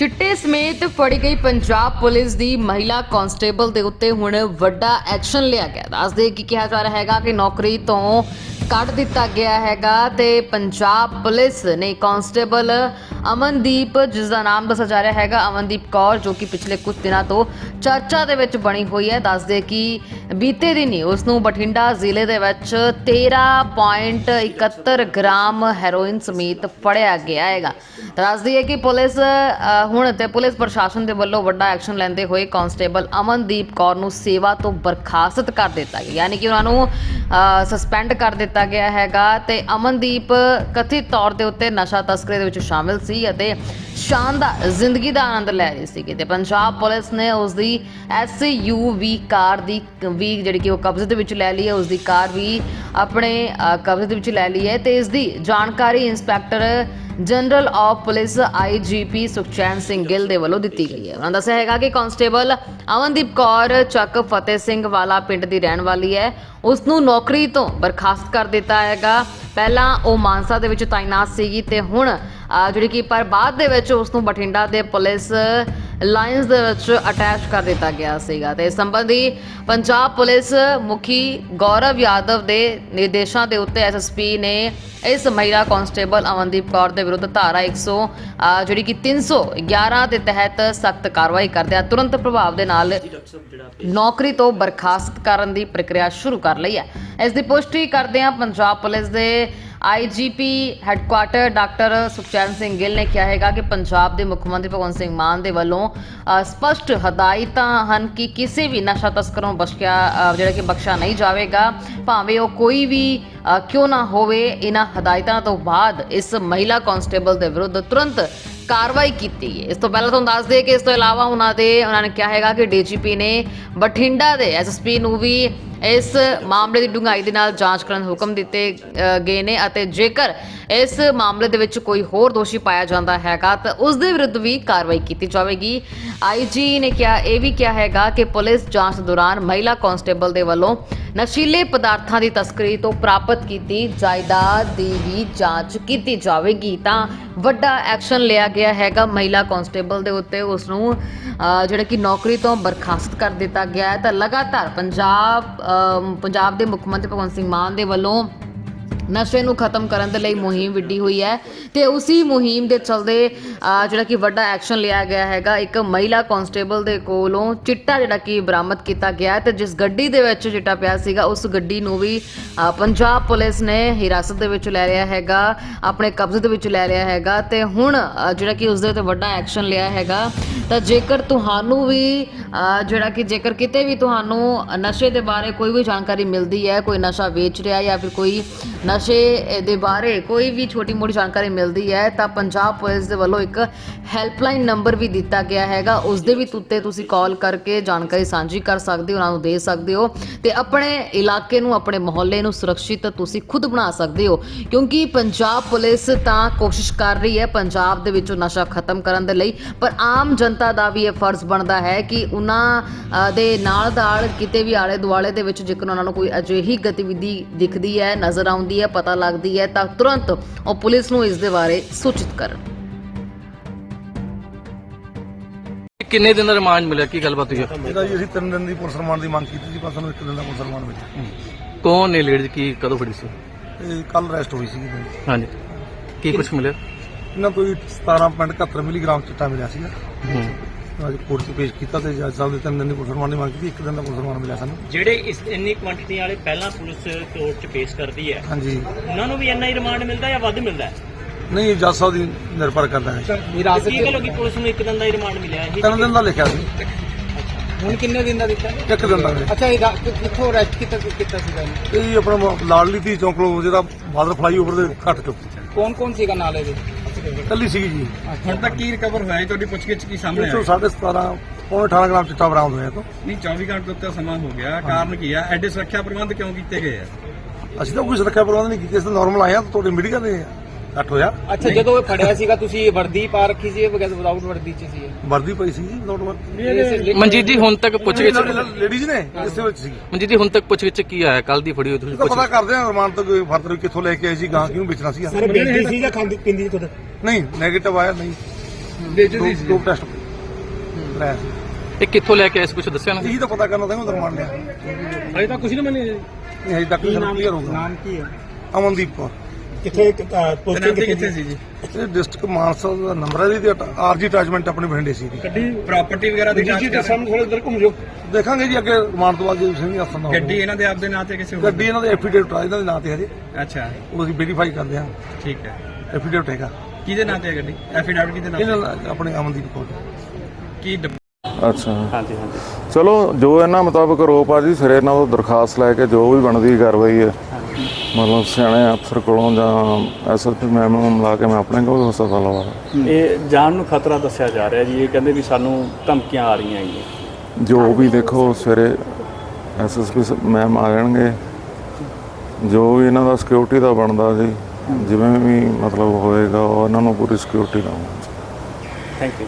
ਚਿੱਟੇ ਸਮੇਤ ਫੜੀ ਗਈ ਪੰਜਾਬ ਪੁਲਿਸ ਦੀ ਮਹਿਲਾ ਕਾਂਸਟੇਬਲ ਦੇ ਉੱਤੇ ਹੁਣ ਵੱਡਾ ਐਕਸ਼ਨ ਲਿਆ ਗਿਆ। ਦੱਸਦੇ ਕਿ ਕਿਹਾ ਜਾ ਰਿਹਾ ਹੈਗਾ ਕਿ ਨੌਕਰੀ ਤੋਂ ਕੱਢ ਦਿੱਤਾ ਗਿਆ ਹੈਗਾ ਤੇ ਪੰਜਾਬ ਪੁਲਿਸ ਨੇ ਕਾਂਸਟੇਬਲ ਅਮਨਦੀਪ, ਜਿਸ ਦਾ ਨਾਮ ਦੱਸਿਆ ਜਾ ਰਿਹਾ ਹੈਗਾ, ਅਮਨਦੀਪ ਕੌਰ, ਜੋ ਕਿ ਪਿਛਲੇ ਕੁਝ ਦਿਨਾਂ ਤੋਂ ਚਰਚਾ ਦੇ ਵਿੱਚ ਬਣੀ ਹੋਈ ਹੈ। ਦੱਸਦੇ ਕਿ ਬੀਤੇ ਦਿਨੀ ਉਸ ਨੂੰ ਬਠਿੰਡਾ ਜ਼ਿਲ੍ਹੇ ਦੇ ਵਿੱਚ 13.71 ਗ੍ਰਾਮ ਹੈਰੋਇਨ ਸਮੇਤ ਫੜਿਆ ਗਿਆ ਹੈਗਾ। ਦੱਸਦੀ ਹੈ ਕਿ ਪੁਲਿਸ ਹੁਣ ਤੇ ਪੁਲਿਸ ਪ੍ਰਸ਼ਾਸਨ ਦੇ ਵੱਲੋਂ ਵੱਡਾ ਐਕਸ਼ਨ ਲੈਂਦੇ ਹੋਏ ਕਾਂਸਟੇਬਲ ਅਮਨਦੀਪ ਕੌਰ ਨੂੰ ਸੇਵਾ ਤੋਂ ਬਰਖਾਸਤ ਕਰ ਦਿੱਤਾ ਗਿਆ। ਯਾਨੀ ਕਿ ਉਹਨਾਂ ਨੂੰ ਸਸਪੈਂਡ ਕਰ ਦਿੱਤਾ ਗਿਆ ਹੈਗਾ ਤੇ ਅਮਨਦੀਪ ਕਥਿਤ ਤੌਰ ਦੇ ਉੱਤੇ ਨਸ਼ਾ ਤਸਕਰੀ ਦੇ ਵਿੱਚ ਸ਼ਾਮਿਲ ਸੀ ਅਤੇ ਸ਼ਾਨਦਾਰ ਜ਼ਿੰਦਗੀ ਦਾ ਆਨੰਦ ਲੈ ਰਹੀ ਸੀ ਤੇ ਪੰਜਾਬ ਪੁਲਿਸ ਨੇ ਉਸ ਦੀ ਐਸਯੂਵੀ ਕਾਰ ਦੀ ਵੀ ਜਿਹੜੀ ਕਿ ਉਹ ਕਬਜ਼ੇ ਦੇ ਵਿੱਚ ਲੈ ਲਈ ਹੈ ਉਸ ਦੀ ਕਾਰ ਵੀ ਆਪਣੇ ਕਬਜ਼ੇ ਦੇ ਵਿੱਚ ਲੈ ਲਈ ਹੈ ਤੇ ਇਸ ਦੀ ਜਾਣਕਾਰੀ inspector general of police IGP Sukhchain Singh Gill ਦੇ ਵੱਲੋਂ ਦਿੱਤੀ ਗਈ ਹੈ। ਉਹਨਾਂ ਦੱਸਿਆ ਹੈਗਾ ਕਿ ਕਾਂਸਟੇਬਲ ਅਮਨਦੀਪ ਕੌਰ, ਚੱਕ ਫਤਿਹ ਸਿੰਘ ਵਾਲਾ ਪਿੰਡ ਦੀ ਰਹਿਣ ਵਾਲੀ ਹੈ। ਉਸ ਨੂੰ ਨੌਕਰੀ ਤੋਂ ਬਰਖਾਸਤ ਕਰ ਦਿੱਤਾ ਹੈਗਾ। ਪਹਿਲਾਂ ਉਹ ਮਾਨਸਾ ਦੇ ਵਿੱਚ ਤਾਇਨਾਤ ਸੀਗੀ ਤੇ ਹੁਣ ਜਿਹੜੀ ਕਿ ਪਰ ਬਾਅਦ ਦੇ ਵਿੱਚ ਉਸ ਨੂੰ ਬਠਿੰਡਾ ਦੇ ਪੁਲਿਸ ਲਾਈਨਸ ਦੇ ਵਿੱਚ ਅਟੈਚ ਕਰ ਦਿੱਤਾ ਗਿਆ ਸੀਗਾ। ਤੇ ਇਸ ਸੰਬੰਧੀ ਪੰਜਾਬ ਪੁਲਿਸ ਮੁਖੀ ਗੌਰਵ ਯਾਦਵ ਦੇ ਨਿਰਦੇਸ਼ਾਂ ਦੇ ਉੱਤੇ ਐਸਐਸਪੀ ਨੇ ਇਸ ਮਹਿਲਾ ਕਾਂਸਟੇਬਲ ਅਮਨਦੀਪ ਕੌਰ ਦੇ ਵਿਰੁੱਧ ਧਾਰਾ 100 ਅਹ, ਜਿਹੜੀ ਕਿ 311 ਦੇ ਤਹਿਤ ਸਖਤ ਕਾਰਵਾਈ ਕਰਦਿਆਂ ਤੁਰੰਤ ਪ੍ਰਭਾਵ ਦੇ ਨਾਲ ਨੌਕਰੀ ਤੋਂ ਬਰਖਾਸਤ ਕਰਨ ਦੀ ਪ੍ਰਕਿਰਿਆ ਸ਼ੁਰੂ ਕਰ ਲਈ ਹੈ। ਇਸ ਦੀ ਪੁਸ਼ਟੀ ਕਰਦਿਆਂ ਪੰਜਾਬ ਪੁਲਿਸ ਦੇ IGP headquarter doctor Sukhchain Singh Gill ਨੇ ਕਿਹਾ ਹੈਗਾ ਕਿ ਪੰਜਾਬ ਦੇ ਮੁੱਖ ਮੰਤਰੀ ਭਗਵੰਤ ਸਿੰਘ ਮਾਨ ਦੇ ਵੱਲੋਂ ਸਪਸ਼ਟ ਹਦਾਇਤਾਂ ਹਨ ਕਿ ਕਿਸੇ ਵੀ ਨਸ਼ਾ ਤਸਕਰੋਂ ਬਖਸ਼ਿਆ ਜਿਹੜਾ ਕਿ ਬਖਸ਼ਾ ਨਹੀਂ ਜਾਵੇਗਾ, ਭਾਵੇਂ ਉਹ ਕੋਈ ਵੀ ਕਿਉਂ ਨਾ ਹੋਵੇ, ਇਹਨਾਂ ਹਦਾਇਤਾਂ ਤੋਂ ਬਾਅਦ ਇਸ ਮਹਿਲਾ ਕਾਂਸਟੇਬਲ ਦੇ ਵਿਰੁੱਧ ਤੁਰੰਤ ਕਾਰਵਾਈ ਕੀਤੀ ਹੈ ਇਸ ਤੋਂ ਪਹਿਲਾਂ ਤੁਹਾਨੂੰ ਦੱਸ ਦਈਏ ਕਿ ਇਸ ਤੋਂ ਇਲਾਵਾ ਉਹਨਾਂ ਦੇ, ਉਹਨਾਂ ਨੇ ਕਿਹਾ ਹੈਗਾ ਕਿ ਡੀਜੀਪੀ ਨੇ ਬਠਿੰਡਾ ਦੇ ਐਸਐਸਪੀ ਨੂੰ ਵੀ ਇਸ ਮਾਮਲੇ ਦੀ ਡੂੰਘਾਈ ਦੇ ਨਾਲ ਜਾਂਚ ਕਰਨ ਹੁਕਮ ਦਿੱਤੇ ਗਏ ਨੇ ਅਤੇ ਜੇਕਰ ਇਸ ਮਾਮਲੇ ਦੇ ਵਿੱਚ ਕੋਈ ਹੋਰ ਦੋਸ਼ੀ ਪਾਇਆ ਜਾਂਦਾ ਹੈਗਾ, ਤਾਂ ਉਸ ਦੇ ਵਿਰੁੱਧ ਵੀ ਕਾਰਵਾਈ ਕੀਤੀ ਜਾਵੇਗੀ। ਆਈਜੀ ਨੇ ਕਿਹਾ, ਇਹ ਵੀ ਕਿਹਾ ਹੈਗਾ ਕਿ ਪੁਲਿਸ ਜਾਂਚ ਦੌਰਾਨ ਮਹਿਲਾ ਕਾਂਸਟੇਬਲ ਦੇ ਵੱਲੋਂ ਨਸ਼ੀਲੇ ਪਦਾਰਥਾਂ ਦੀ ਤਸਕਰੀ ਤੋਂ ਪ੍ਰਾਪਤ ਕੀਤੀ ਜਾਇਦਾਦ ਦੀ ਵੀ ਜਾਂਚ ਕੀਤੀ ਜਾਵੇਗੀ। ਤਾਂ ਵੱਡਾ ਐਕਸ਼ਨ ਲਿਆ ਗਿਆ ਹੈਗਾ ਮਹਿਲਾ ਕਾਂਸਟੇਬਲ ਦੇ ਉੱਤੇ। ਉਸ ਨੂੰ ਜਿਹੜਾ ਕਿ ਨੌਕਰੀ ਤੋਂ ਬਰਖਾਸਤ ਕਰ ਦਿੱਤਾ ਗਿਆ ਹੈ। ਤਾਂ ਲਗਾਤਾਰ ਪੰਜਾਬ ਪੰਜਾਬ ਦੇ ਮੁੱਖ ਮੰਤਰੀ ਭਗਵੰਤ ਸਿੰਘ ਮਾਨ ਦੇ ਵੱਲੋਂ ਨਸ਼ੇ ਨੂੰ ਖਤਮ ਕਰਨ ਦੇ ਲਈ ਮੁਹਿੰਮ ਵਿੱਢੀ ਹੋਈ ਹੈ ਤੇ ਉਸੇ ਮੁਹਿੰਮ ਦੇ ਚਲਦੇ ਜਿਹੜਾ ਕਿ ਵੱਡਾ ਐਕਸ਼ਨ ਲਿਆ ਗਿਆ ਹੈਗਾ, ਇੱਕ ਮਹਿਲਾ ਕਾਂਸਟੇਬਲ ਦੇ ਕੋਲੋਂ ਚਿੱਟਾ ਜਿਹੜਾ ਕਿ ਬਰਾਮਦ ਕੀਤਾ ਗਿਆ ਹੈ ਤੇ ਜਿਸ ਗੱਡੀ ਦੇ ਵਿੱਚ ਚਿੱਟਾ ਪਿਆ ਸੀਗਾ, ਉਸ ਗੱਡੀ ਨੂੰ ਵੀ ਪੰਜਾਬ ਪੁਲਿਸ ਨੇ ਹਿਰਾਸਤ ਦੇ ਵਿੱਚ ਲੈ ਲਿਆ ਹੈਗਾ, ਆਪਣੇ ਕਬਜ਼ੇ ਦੇ ਵਿੱਚ ਲੈ ਲਿਆ ਹੈਗਾ ਤੇ ਹੁਣ ਜਿਹੜਾ ਕਿ ਉਸ ਦੇ ਉੱਤੇ ਵੱਡਾ ਐਕਸ਼ਨ ਲਿਆ ਹੈਗਾ, ਤਾਂ ਜੇਕਰ ਤੁਹਾਨੂੰ ਵੀ ਜਿਹੜਾ ਕਿ ਜੇਕਰ ਕਿਤੇ ਵੀ ਤੁਹਾਨੂੰ ਨਸ਼ੇ ਦੇ ਬਾਰੇ ਕੋਈ ਵੀ ਜਾਣਕਾਰੀ ਮਿਲਦੀ ਹੈ, ਕੋਈ ਨਸ਼ਾ ਵੇਚ ਰਿਹਾ ਜਾਂ ਫਿਰ ਕੋਈ ਨਸ਼ੇ ਦੇ ਬਾਰੇ ਕੋਈ ਵੀ ਛੋਟੀ ਮੋਟੀ ਜਾਣਕਾਰੀ ਮਿਲਦੀ ਹੈ, ਤਾਂ ਪੰਜਾਬ ਪੁਲਿਸ ਦੇ ਵੱਲੋਂ ਇੱਕ ਹੈਲਪਲਾਈਨ ਨੰਬਰ ਵੀ ਦਿੱਤਾ ਗਿਆ ਹੈਗਾ। ਉਸ ਦੇ ਵੀ ਉੱਤੇ ਤੁਸੀਂ ਕਾਲ ਕਰਕੇ ਜਾਣਕਾਰੀ ਸਾਂਝੀ ਕਰ ਸਕਦੇ ਹੋ, ਉਹਨਾਂ ਨੂੰ ਦੇ ਸਕਦੇ ਹੋ ਤੇ ਆਪਣੇ ਇਲਾਕੇ ਨੂੰ, ਆਪਣੇ ਮੁਹੱਲੇ ਨੂੰ ਸੁਰੱਖਿਅਤ ਤੁਸੀਂ ਖੁਦ ਬਣਾ ਸਕਦੇ ਹੋ। ਕਿਉਂਕਿ ਪੰਜਾਬ ਪੁਲਿਸ ਤਾਂ ਕੋਸ਼ਿਸ਼ ਕਰ ਰਹੀ ਹੈ ਪੰਜਾਬ ਦੇ ਵਿੱਚੋਂ ਨਸ਼ਾ ਖਤਮ ਕਰਨ ਦੇ ਲਈ, ਪਰ ਆਮ ਜਨਤਾ ਦਾ ਵੀ ਇਹ ਫਰਜ਼ ਬਣਦਾ ਹੈ ਕਿ ਉਹਨਾਂ ਦੇ ਨਾਲ ਨਾਲ ਕਿਤੇ ਵੀ ਆਲੇ ਦੁਆਲੇ ਦੇ ਵਿੱਚ ਜੇਕਰ ਉਹਨਾਂ ਨੂੰ ਕੋਈ ਅਜਿਹੀ ਗਤੀਵਿਧੀ ਦਿਖਦੀ ਹੈ, ਨਜ਼ਰ ਆਉਂਦੀ ਹੈ ਪਤਾ ਲੱਗਦੀ ਹੈ ਤਾਂ ਤੁਰੰਤ ਉਹ ਪੁਲਿਸ ਨੂੰ ਇਸ ਦੇ ਬਾਰੇ ਸੂਚਿਤ ਕਰਨ। ਕਿੰਨੇ ਦਿਨ ਦਾ ਰਿਮਾਂਡ ਮਿਲਿਆ? ਕੀ ਗੱਲਬਾਤ ਹੋਈ ਹੈ? ਇਹਦਾ ਜੀ ਅਸੀਂ ਤਿੰਨ ਦਿਨ ਦੀ ਪੁਲਿਸ ਰਿਮਾਂਡ ਦੀ ਮੰਗ ਕੀਤੀ ਸੀ ਪਰ ਸਾਨੂੰ ਇੱਕ ਦਿਨ ਦਾ ਪੁਲਿਸ ਰਿਮਾਂਡ ਮਿਲਿਆ। ਕੌਣ ਨੇ ਲੇਡੀ ਕੀ ਕਦੋਂ ਫੜੀ ਸੀ? ਕੱਲ ਅਰੈਸਟ ਹੋਈ ਸੀ ਹਾਂਜੀ। ਕੀ ਕੁਝ ਮਿਲਿਆ? ਇਹਨਾਂ ਤੋਂ ਜੀ 17.71 ਮਿਲੀਗ੍ਰਾਮ ਚਿੱਟਾ ਮਿਲਿਆ ਸੀਗਾ। ਹੂੰ। ਅੱਜ ਕੋਰਟ 'ਚ ਪੇਸ਼ ਕੀਤਾ ਤੇ ਜੱਜ ਸਾਹਿਬ ਦੇ ਤਿੰਨ ਦਿਨ ਦੀ ਪੁਲਿਸ ਰਿਮਾਂਡ ਦੀ ਮੰਗ ਕੀਤੀ ਇੱਕ ਦਿਨ ਦਾ ਪੁਲਿਸ ਰਿਮਾਂਡ ਮਿਲਿਆ ਸਾਨੂੰ। ਜਿਹੜੇ ਇਸ ਇੰਨੀ ਕੁਆਂਟੀਟੀ ਵਾਲੇ ਪਹਿਲਾਂ ਪੁਲਿਸ ਕੋਰਟ 'ਚ ਪੇਸ਼ ਕਰਦੀ ਹੈ ਹਾਂਜੀ। ਉਹਨਾਂ ਨੂੰ ਵੀ ਇੰਨਾ ਹੀ ਰਿਮਾਂਡ ਮਿਲਦਾ ਜਾਂ ਵੱਧ ਮਿਲਦਾ ਹੈ? ਨਹੀਂ ਜੱਜ ਸਾਹਿਬ ਦੀ ਨਿਰਭਰ ਕਰਦਾ ਹੈ। ਕੀ ਗੱਲ ਕਿ ਪੁਲਿਸ ਨੂੰ ਇੱਕ ਦਿਨ ਦਾ ਹੀ ਰਿਮਾਂਡ ਮਿਲਿਆ ਇਹ ਤਿੰਨ ਦਿਨ ਦਾ ਲਿਖਿਆ ਸੀ। ਹੁਣ ਕਿੰਨੇ ਦਿਨ ਦਾ ਦਿੱਤਾ? ਇੱਕ ਦਿਨ ਦਾ। ਅੱਛਾ ਇਹ ਕਿੱਥੋਂ ਰੈਸਟ ਕੀਤਾ ਕੀਤਾ ਸੀਗਾ? ਇਹ ਆਪਣਾ ਲਾਡਲੀ ਧੀ ਚੌਂਕ ਲੋ ਜਿਹੜਾ ਬਾਦਰ ਫਲਾਈਓਵਰ ਦੇ ਘੱਟ ਚੁੱਕ ਕੌਣ ਕੌਣ ਸੀਗਾ ਨਾਲ ਇਹਦੇ? ਕੱਲੀ ਸੀਗੀ ਜੀ। ਹੁਣ ਤੱਕ ਕੀ ਰਿਕਵਰ ਹੋਇਆ ਹੈ ਤੁਹਾਡੀ ਪੁੱਛਗਿੱਛ ਕੀ ਸਾਹਮਣੇ ਤੋਂ ਆਇਆ 17.5 ਪੌਣੇ 18 ਗ੍ਰਾਮ ਚਿੱਟਾ ਬਰਾਮਦ ਹੋਇਆ ਤੋਂ। ਨਹੀਂ 24 ਘੰਟੇ ਤੋਂ ਉੱਤੇ ਸਮਾਂ ਹੋ ਗਿਆ। ਕਾਰਨ ਕੀ ਆ? ਐਡੇ ਸੁਰੱਖਿਆ ਪ੍ਰਬੰਧ ਕਿਉਂ ਕੀਤੇ ਗਏ ਆ? ਅਸੀਂ ਤਾਂ ਕੋਈ ਸੁਰੱਖਿਆ ਪ੍ਰਬੰਧ ਨਹੀਂ ਕੀਤੇ ਅਸੀਂ ਨਾਰਮਲ ਆਏ ਆ ਤੁਹਾਡੇ ਮੀਡੀਆ ਦੇ ਘੱਟ ਹੋਇਆ। ਅੱਛਾ ਜਦੋਂ ਇਹ ਫੜਿਆ ਸੀਗਾ ਤੁਸੀਂ ਇਹ ਵਰਦੀ ਪਾ ਰੱਖੀ ਸੀ ਇਹ ਬਗੈਰ ਵਿਦਾਊਟ ਵਰਦੀ ਚ ਸੀ ਇਹ? ਵਰਦੀ ਪਈ ਸੀ ਜੀ ਨੋਟ ਵਰਦੀ ਮਨਜੀਤ ਜੀ ਹੁਣ ਤੱਕ ਪੁੱਛਗਿੱਛ ਲੇਡੀਜ਼ ਨੇ ਇਸੇ ਵਿੱਚ ਸੀ ਮਨਜੀਤ ਜੀ ਹੁਣ ਤੱਕ ਪੁੱਛਗਿੱਛ ਕੀ ਆਇਆ? ਕੱਲ ਦੀ ਫੜੀ ਹੋਈ ਤੁਸੀਂ ਤਾਂ ਪਤਾ ਪੁੱਛ ਕਰਦੇ ਆ ਰਮਾਨ ਤੋਂ ਕੋਈ ਫਰਦਰ ਕਿੱਥੋਂ ਲੈ ਕੇ ਆਏ ਸੀ ਗਾਂ ਕਿਉਂ ਵੇਚਣਾ ਸੀ ਬੇਟੀ ਸੀ ਜਾਂ ਖਾਂਦੀ ਪਿੰਦੀ ਖੁਦ ਨਹੀਂ 네ਗੇਟਿਵ ਆਇਆ ਨਹੀਂ। ਦੋ ਦੋ ਟੈਸਟ ਕਰਾਇਆ ਸੀ ਇਹ ਕਿੱਥੋਂ ਲੈ ਕੇ ਆਏ ਸੀ ਕੁਝ ਦੱਸਿਆ ਨਾ? ਇਹੀ ਤਾਂ ਪਤਾ ਕਰਨਾ ਤਾਂ ਉਹਦਾ ਰਿਮਾਂਡ ਲਿਆ। ਹਜੇ ਤਾਂ ਕੁਝ ਨਹੀਂ ਮੰਨੀ ਜੀ ਨਹੀਂ ਹਜੇ ਤੱਕ ਕਲੀਅਰ ਹੋਊਗਾ ਨਾਮ ਕੀ ਹੈ? ਅਮਨਦੀਪ ਕੌਰ। ਕਿੱਥੇ ਪੋਸਟਿੰਗ ਕਿੱਥੇ ਸੀ? ਜੀ? ਇਹ ਡਿਸਟ੍ਰਿਕਟ ਮਾਨਸਾ ਦਾ ਨੰਬਰ ਹੈ ਜੀ ਆਰਜੀ ਅਟੈਚਮੈਂਟ ਆਪਣੇ ਬਠਿੰਡੇ ਸੀ ਦੀ ਗੱਡੀ ਪ੍ਰਾਪਰਟੀ ਵਗੈਰਾ ਦੀ ਜਾਂਚ ਕਰ ਰਹੇ ਥੋੜਾ ਇੱਧਰ ਘੁੰਮ ਜਾਓ। ਦੇਖਾਂਗੇ ਜੀ ਅੱਗੇ ਰਿਮਾਂਡ ਤੋਂ ਬਾਅਦ ਜੇ ਤੁਸੀਂ ਵੀ ਆਸਨ ਹੋ। ਗੱਡੀ ਇਹਨਾਂ ਦੇ ਆਪਦੇ ਨਾਂ ਤੇ ਕਿਸੇ ਹੋਰ ਗੱਡੀ ਇਹਨਾਂ ਦੇ ਐਫੀਡੇਵਿਟ ਆ ਇਹਨਾਂ ਦੇ ਨਾਂ ਤੇ ਹਜੇ। ਅੱਛਾ। ਉਹ ਅਸੀਂ ਵੈਰੀਫਾਈ ਕਰਦੇ ਹਾਂ। ਠੀਕ ਹੈ। ਐਫੀਡੇਵਿਟ ਹੈਗਾ। ਕਿਹਦੇ ਨਾਂ ਤੇ ਹੈ ਗੱਡੀ? ਐਫੀਡੈਵਿਟ ਕਿਹਦੇ ਨਾਂ ਤੇ? ਇਹਨਾਂ ਆਪਣੇ ਅਮਨਦੀਪ ਕੌਰ। ਕੀ ਡਿਪ- ਅੱਛਾ। ਹਾਂਜੀ ਹਾਂਜੀ। ਚਲੋ ਜੋ ਇਹਨਾਂ ਮੁਤਾਬਕ ਰੋਪ ਆ ਜੀ ਸਿਰੇ ਇਹਨਾਂ ਤੋਂ ਦਰਖਾਸਤ ਲੈ ਕੇ ਜੋ ਵੀ ਬਣਦੀ ਕਾਰਵਾਈ ਹੈ। ਮਤਲਬ ਸਿਆਣੇ ਅਫਸਰ ਕੋਲੋਂ ਜਾਂ ਐਸਐਸਪੀ ਮੈਮ ਨੂੰ ਮਿਲਾ ਕੇ ਮੈਂ ਆਪਣੇ ਕੋਲ ਹਸਪਤਾਲ ਲਵਾ। ਇਹ ਜਾਨ ਨੂੰ ਖਤਰਾ ਦੱਸਿਆ ਜਾ ਰਿਹਾ ਜੀ ਇਹ ਕਹਿੰਦੇ ਵੀ ਸਾਨੂੰ ਧਮਕੀਆਂ ਆ ਰਹੀਆਂ ਹੈਗੀਆਂ ਜੋ ਵੀ ਦੇਖੋ ਸਵੇਰੇ ਐਸਐਸਪੀ ਮੈਮ ਆ ਜਾਣਗੇ। ਜੋ ਵੀ ਇਹਨਾਂ ਦਾ ਸਿਕਿਉਰਿਟੀ ਦਾ ਬਣਦਾ ਜੀ ਜਿਵੇਂ ਵੀ ਮਤਲਬ ਹੋਏਗਾ ਉਹ ਇਹਨਾਂ ਨੂੰ ਪੂਰੀ ਸਿਕਿਉਰਿਟੀ ਦਵਾਂਗੇ ਥੈਂਕ ਯੂ